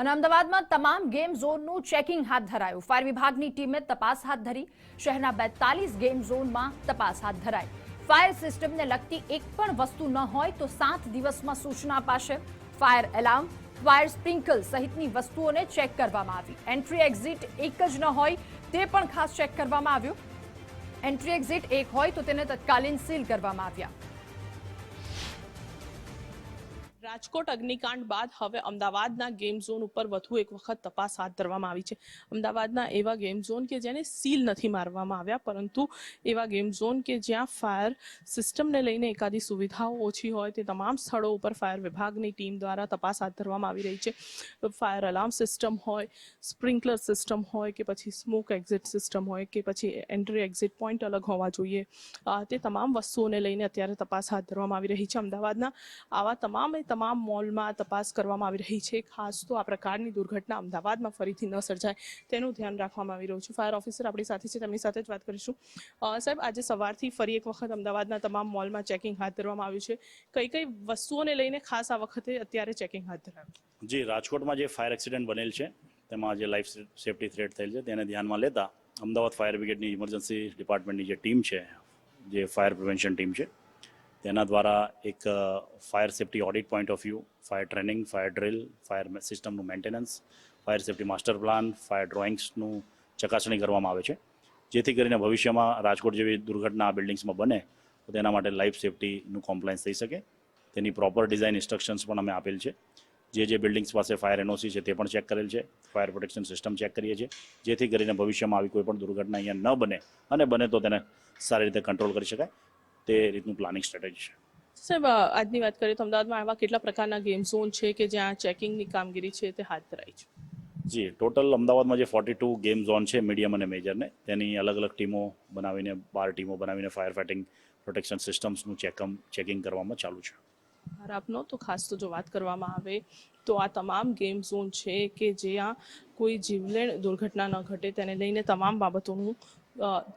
અને અમદાવાદમાં તમામ ગેમ ઝોનનું ચેકિંગ હાથ ધરાયું. ફાયર વિભાગની ટીમે તપાસ હાથ ધરી. શહેરના બેતાલીસ ગેમ ઝોનમાં તપાસ હાથ ધરાઈ. ફાયર સિસ્ટમને લગતી એક પણ વસ્તુ ન હોય તો સાત દિવસમાં સૂચના અપાશે. ફાયર એલાર્મ, ફાયર સ્પ્રિંકલ સહિતની વસ્તુઓને ચેક કરવામાં આવી. એન્ટ્રી એક્ઝિટ એક જ ન હોય તે પણ ખાસ ચેક કરવામાં આવ્યું. એન્ટ્રી એક્ઝિટ એક હોય તો તેને તત્કાલીન સીલ કરવામાં આવ્યા. રાજકોટ અગ્નિકાંડ બાદ હવે અમદાવાદના ગેમ ઝોન ઉપર વધુ એક વખત તપાસ હાથ ધરવામાં આવી છે. અમદાવાદના એવા ગેમ ઝોન કે જેને સીલ નથી મારવામાં આવ્યા, પરંતુ એવા ગેમ ઝોન કે જ્યાં ફાયર સિસ્ટમને લઈને એકાદી સુવિધાઓ ઓછી હોય, તે તમામ સ્થળો ઉપર ફાયર વિભાગની ટીમ દ્વારા તપાસ હાથ ધરવામાં આવી રહી છે. ફાયર અલાર્મ સિસ્ટમ હોય, સ્પ્રિંકલર સિસ્ટમ હોય કે પછી સ્મોક એક્ઝિટ સિસ્ટમ હોય કે પછી એન્ટ્રી એક્ઝિટ પોઈન્ટ અલગ હોવા જોઈએ તે તમામ વસ્તુઓને લઈને અત્યારે તપાસ હાથ ધરવામાં આવી રહી છે. અમદાવાદના આવા તમામે તમામ મોલમાં તપાસ કરવામાં આવી રહી છે. ખાસ તો આ પ્રકારની દુર્ઘટના અમદાવાદમાં ફરીથી ન સર્જાય તેનું ધ્યાન રાખવામાં આવી રહ્યું છે. ફાયર ઓફિસર આપણી સાથે છે, તેમની સાથે જ વાત કરીશું. સાહેબ, આજે સવારથી ફરી એક વખત અમદાવાદના તમામ મોલમાં ચેકિંગ હાથ ધરવામાં આવ્યું છે. કઈ કઈ વસ્તુઓને લઈને ખાસ આ વખતે અત્યારે ચેકિંગ હાથ ધરાયું જી, રાજકોટમાં જે ફાયર એક્સિડન્ટ બનેલ છે, તેમાં જે લાઈફ સેફટી થ્રેટ થયેલ છે. તેને ધ્યાનમાં લેતા અમદાવાદ ફાયર બ્રિગેડની ઇમરજન્સી ડિપાર્ટમેન્ટની જે ટીમ છે, જે ફાયર પ્રિવેન્શન ટીમ છે તેના દ્વારા એક fire safety audit point of view fire training fire drill fire સિસ્ટમનું maintenance fire safety master plan fire ડ્રોઈંગ્સનું ચકાસણી કરવામાં આવે છે. જેથી કરીને ભવિષ્યમાં રાજકોટ જેવી દુર્ઘટના આ બિલ્ડિંગ્સમાં બને, તો તેના માટે લાઈફ સેફટીનું કોમ્પ્લાયન્સ થઈ શકે. તેની પ્રોપર ડિઝાઇન ઇન્સ્ટ્રક્શન્સ પણ અમે આપેલ છે. જે જે બિલ્ડિંગ્સ પાસે ફાયર એનઓસી છે તે પણ ચેક કરેલ છે. ફાયર પ્રોટેક્શન સિસ્ટમ ચેક કરીએ છીએ. જેથી કરીને ભવિષ્યમાં આવી કોઈ પણ દુર્ઘટના અહીંયા ન બને અને બને તો તેને સારી રીતે કંટ્રોલ કરી શકાય. તે રીતનું પ્લાનિંગ સ્ટ્રેટેજી છે. સાહેબ આજની વાત કરીએ તો અમદાવાદમાં આવા કેટલા પ્રકારના ગેમ ઝોન છે કે જ્યાં ચેકિંગની કામગીરી છે તે હાથ ધરાઈ છે? જી ટોટલ અમદાવાદમાં જે ફોર્ટી ટુ ગેમ ઝોન છે મીડિયમ અને મેજરને તેની અલગ અલગ ટીમો બનાવીને બાર ટીમો બનાવીને ફાયર ફાઇટિંગ પ્રોટેક્શન સિસ્ટમ્સનું ચેકમ ચેકિંગ કરવામાં ચાલુ છે. આપનો તો ખાસ તો જો વાત કરવામાં આવે તો આ તમામ ગેમ ઝોન છે કે જ્યાં કોઈ જીવલેણ દુર્ઘટના ન ઘટે તેને લઈને તમામ બાબતોનું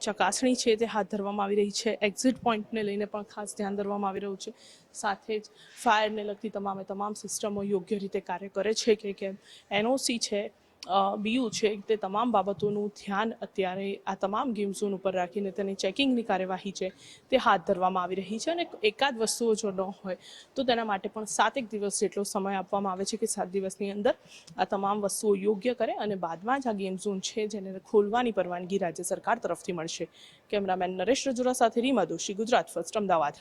ચકાસણી છે તે હાથ ધરવામાં આવી રહી છે. એક્ઝિટ પોઈન્ટને લઈને પણ ખાસ ધ્યાન ધરવામાં આવી રહ્યું છે. સાથે જ ફાયરને લગતી તમામે તમામ સિસ્ટમો યોગ્ય રીતે કાર્ય કરે છે કે કેમ? એનઓસી છે. બીયુ છે તે તમામ બાબતોનું ધ્યાન અત્યારે આ તમામ ગેમ ઝોન ઉપર રાખીને તેની ચેકિંગની કાર્યવાહી છે તે હાથ ધરવામાં આવી રહી છે અને એકાદ વસ્તુઓ જો ન હોય તો તેના માટે પણ સાતેક દિવસ જેટલો સમય આપવામાં આવે છે કે સાત દિવસની અંદર આ તમામ વસ્તુઓ યોગ્ય કરે અને બાદમાં જ આ ગેમ ઝોન છે જેને ખોલવાની પરવાનગી રાજ્ય સરકાર તરફથી મળશે. કેમેરામેન નરેશ રજુરા સાથે રીમા દોશી, ગુજરાત ફર્સ્ટ, અમદાવાદ.